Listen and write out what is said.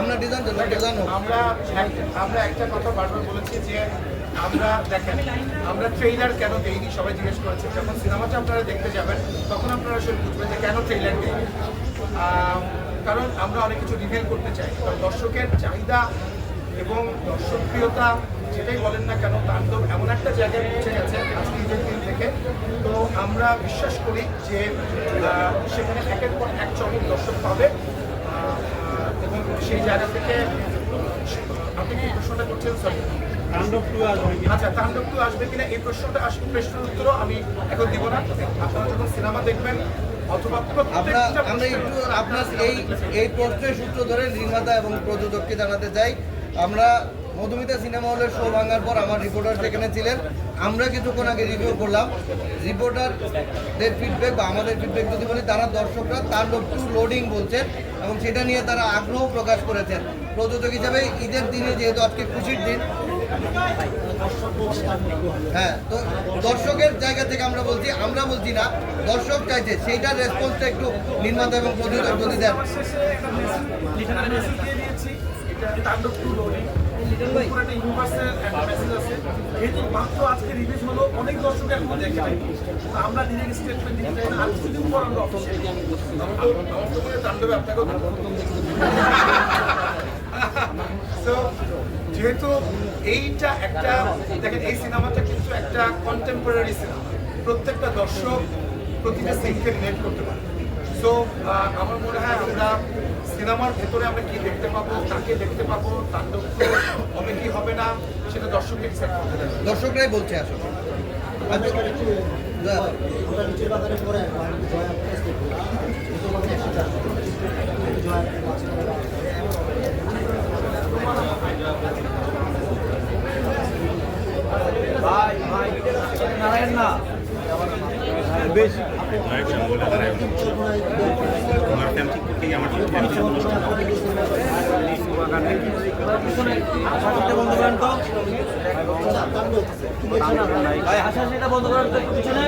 আমরা design design আমরা আমরা একটা কথা বারবার বলেছি যে আমরা দেখেন আমরা ট্রেইলার কেন দেইনি? সবাই জিজ্ঞেস করেছে। যখন সিনেমাটা আপনারা দেখতে যাবেন তখন আপনারা আসলে বুঝবেন যে কেন ট্রেইলার দেইনি। কারণ আমরা অনেক কিছু রিভিল করতে চাই। কারণ দর্শকের চাহিদা এবং দর্শকপ্রিয়তা যেটাই বলেন না কেন তাণ্ডব এমন একটা জায়গায় পৌঁছে গেছে আজকে ঈদের দিন থেকে। তো আমরা বিশ্বাস করি যে সেখানে একের পর এক চমক দর্শক পাবে। এবং সেই জায়গা থেকে আপনি কি প্রশ্নটা করছেন? সরি আচ্ছা তাণ্ডব টু আসবে কিনা? এই প্রশ্নটা আসবে প্রশ্নের উত্তরও আমি এখন দিব না। আপনারা যখন সিনেমা দেখবেন অথবা আমরা এই এই প্রশ্নের সূত্র ধরে নির্মাতা এবং প্রযোজককে জানাতে চাই। আমরা মধুমিতা সিনেমা হলের শো ভাঙার পর আমার রিপোর্টার সেখানে ছিলেন, আমরা কিছুক্ষণ আগে রিভিউ করলাম। রিপোর্টারদের ফিডব্যাক বা আমাদের ফিডব্যাক যদি বলি, তারা দর্শকরা তাণ্ডব টু লোডিং বলছেন এবং সেটা নিয়ে তারা আগ্রহ প্রকাশ করেছেন। প্রযোজক হিসাবে ঈদের দিনে যেহেতু আজকে খুশির দিন হ্যাঁ তো দর্শকের জায়গা থেকে আমরা বলছি আমরা বলছি না, দর্শক চাইছে সেইটার রেসপন্সটা একটু নির্মাতা এবং প্রযোজক যদি দেন। যেহেতু রিলিজ অনেক আমরা যেহেতু এইটা একটা, দেখেন, এই সিনেমাটা কিন্তু একটা কন্টেম্পোরারি সিনেমা প্রত্যেকটা দর্শক প্রতিটা সিনকে রিলেট করতে পারে। সো আমার মনে হয় আমরা সিনেমার ভেতরে আমরা কি দেখতে পাবো কাকে দেখতে পাবো তাণ্ডব হবে কি হবে না সেটা দেবে দর্শকরাই বলছে আসলে। আচ্ছা, হ্যাঁ। বেশি আমার বন্ধ করেন তো পিছনে